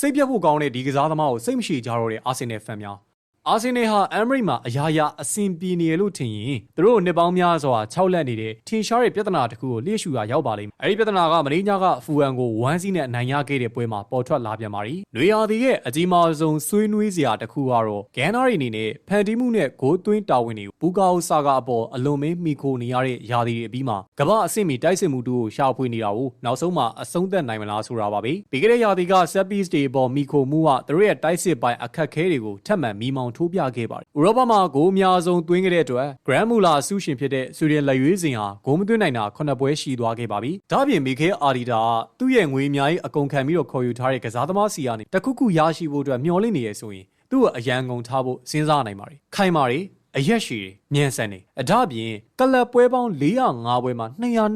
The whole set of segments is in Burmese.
စိတ်ပြတ်ဖို့ကောင်းတဲ့ဒီကစားသမားကိုစိတ်မရှိကြတော့တဲ့အာဆင်နယ်ဖန်များ အာဆင်နယ်ဟာအမ်ဘရိတ်မှာအရာရာအဆင်ပြေနေရလို့ထင်ရင်သူတို့နှစ်ပေါင်းများစွာ၆လက်နေတဲ့ထင်ရှားတဲ့ပြဿနာတစ်ခုကိုလျှက်ရှုရာရောက်ပါလိမ့်မယ်။အဲဒီပြဿနာကမင်းညာကဖူအန်ကိုဝမ်းစီးနဲ့အနိုင်ရခဲ့တဲ့ပွဲမှာပေါ်ထွက်လာပြန်ပါပြီ။နွေရာသီရဲ့အကြီးမားဆုံးဆွေးနွေးစရာတစ်ခုကတော့ဂန်နာရီအနေနဲ့ဖန်တီးမှုနဲ့ဂိုးသွင်းတာဝန်တွေကိုဘူကာအိုဆာကအပေါ်အလွန်မင်းမိခိုနေရတဲ့ရာသီတွေအပြီးမှာကမ္ဘာအဆင့်မီတိုက်စစ်မှုတို့ကိုရှာဖွေနေတာကိုနောက်ဆုံးမှာအဆုံးသတ်နိုင်မလားဆိုတာပါပဲ။ပြီးခဲ့တဲ့ရာသီကဆက်ပီးစ်တွေအပေါ်မိခိုမှုကသူတို့ရဲ့တိုက်စစ်ပိုင်းအခက်အခဲတွေကိုထပ်မံမီမောင်ထိုးပြခဲ့ပါတယ်။ဥရောပမှာဂိုးအများဆုံးသွင်းခဲ့တဲ့အတွက်ဂရန်မူလာအစုရှင်ဖြစ်တဲ့ဆွေဒင်လက်ရွေးစင်ဟာဂိုးမသွင်းနိုင်တာခုနှစ်ပွဲရှိသွားခဲ့ပါပြီ။ဒါ့အပြင်မီခဲအာဒီတာကသူ့ရဲ့ငွေအများကြီးအကုန်ခံပြီးတော့ခေါ်ယူထားတဲ့ကစားသမားစီကနေတခုခုရရှိဖို့အတွက်မျှော်လင့်နေရဆိုရင်သူ့ကိုအရန်ကုန်ထားဖို့စဉ်းစားနိုင်ပါတယ်။ခိုင်ပါတယ်အရက်ရှည်မြန်ဆန်နေအဒါ့အပြင်ကလပ်ပွဲပေါင်း405ပွဲမှာ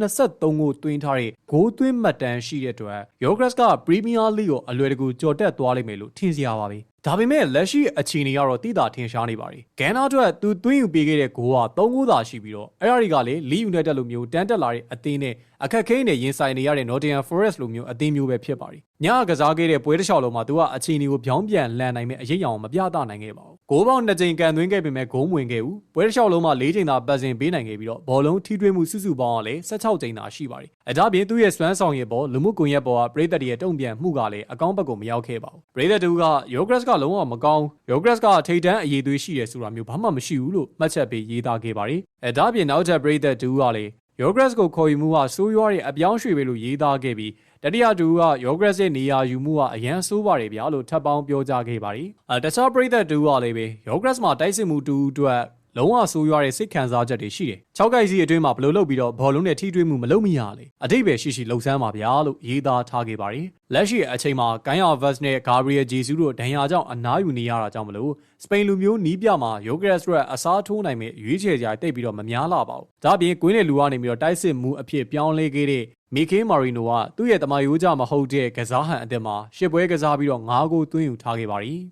223ကိုတွင်းထားတဲ့ဂိုးသွင်းမှတ်တမ်းရှိတဲ့အတွက်ယောဂရက်စ်ကပရီးမီးယားလိကိုအလွယ်တကူကြော်တက်သွားလိမ့်မယ်လို့ထင်စရာပါပဲ ဒါပေမဲ့လက်ရှိအခြေအနေကတော့တိတာထင်ရှားနေပါတယ်။ဂန်နာအတွက်သူသွင်းယူပေးခဲ့တဲ့ဂိုးက3ဂိုးသာရှိပြီးတော့အဲ့ဒါတွေကလည်းလီယူနိုက်တက်လိုမျိုးတန်းတက်လာတဲ့အသင်းနဲ့အခက်ခဲနဲ့ရင်ဆိုင်နေရတဲ့ Nottingham Forest လိုမျိုးအသင်းမျိုးပဲဖြစ်ပါတယ်။ညကစားခဲ့တဲ့ပွဲတစ်လျှောက်လုံးမှာသူကအခြေအနေကိုပြောင်းပြန်လန်နိုင်မဲ့အရေးအယောင်မပြသနိုင်ခဲ့ပါဘူး။ ဂိုးပေါင်း2ချိန်ကန်သွင်းခဲ့ပေမဲ့ဂိုးမဝင်ခဲ့ဘူး။ပွဲတစ်လျှောက်လုံးမှာ4ချိန်သာပတ်စင်ပေးနိုင်ခဲ့ပြီးတော့ဘောလုံးထိတွေ့မှုစုစုပေါင်းကလည်း16ချိန်သာရှိပါတယ်။အဒါပြင်သူ့ရဲ့စွမ်းဆောင်ရည်ပေါ်လူမှုကွန်ရက်ပေါ်ကပရိသတ်တွေရဲ့တုံ့ပြန်မှုကလည်းအကောင်းဘက်ကိုမရောက်ခဲ့ပါဘူး။ပရိသတ်တို့က Yogres ကလုံးဝမကောင်း Yogres ကထိတ်တန်းအရေးသွေးရှိရဲဆိုတာမျိုးဘာမှမရှိဘူးလို့မှတ်ချက်ပေးရေးသားခဲ့ပါတယ်။အဲဒါပြင်နောက်ထပ်ပရိသတ်တူကလည်း Yogres ကိုခေါ်ယူမှုကဆိုးရွားတဲ့အပြောင်းရွှေ့ပဲလို့ရေးသားခဲ့ပြီး တတိယတူက Yogres ရဲ့နေရာယူမှုကအရန်ဆိုးပါတယ်ဗျာလို့ထပ်ပေါင်းပြောကြားခဲ့ပါတယ်။အဲတခြားပရိသတ်တူကလည်းပဲ Yogres မှာတိုက်စစ်မှုတူအတွက် လုံးဝဆိုးရွားတဲ့စိတ်ခံစားချက်တွေရှိတယ်။၆ကိုက်စီအတွင်းမှာဘယ်လိုလုပ်ပြီးတော့ဘောလုံးနဲ့ထိတွေ့မှုမလုပ်မိရလဲ။အတိတ်ပဲရှိရှိလှုပ်ဆန်းပါဗျာလို့ရေးသားထားခဲ့ပါတယ်။လက်ရှိအချိန်မှာဂိုင်းယာဗတ်နဲ့ဂါဘရီယယ်ဂျေဆူးတို့ဒဏ်ရာကြောင့်အနားယူနေရတာကြောင့်မလို့စပိန်လူမျိုးနီးပြမှာယိုဂရက်စ်ရဲ့အစားထိုးနိုင်မဲ့ရွေးချယ်ကြတိတ်ပြီးတော့မများလာပါဘူး။ဒါ့အပြင်ကွင်းလေလူကနေပြီးတော့တိုက်စစ်မှုအဖြစ်ပြောင်းလဲခဲ့တဲ့မီကေမာရီနိုကသူ့ရဲ့တမယိုးကြမဟုတ်တဲ့ကစားဟန်အသစ်မှာရှစ်ပွဲကစားပြီးတော့၅ဂိုးသွင်းယူထားခဲ့ပါရီ။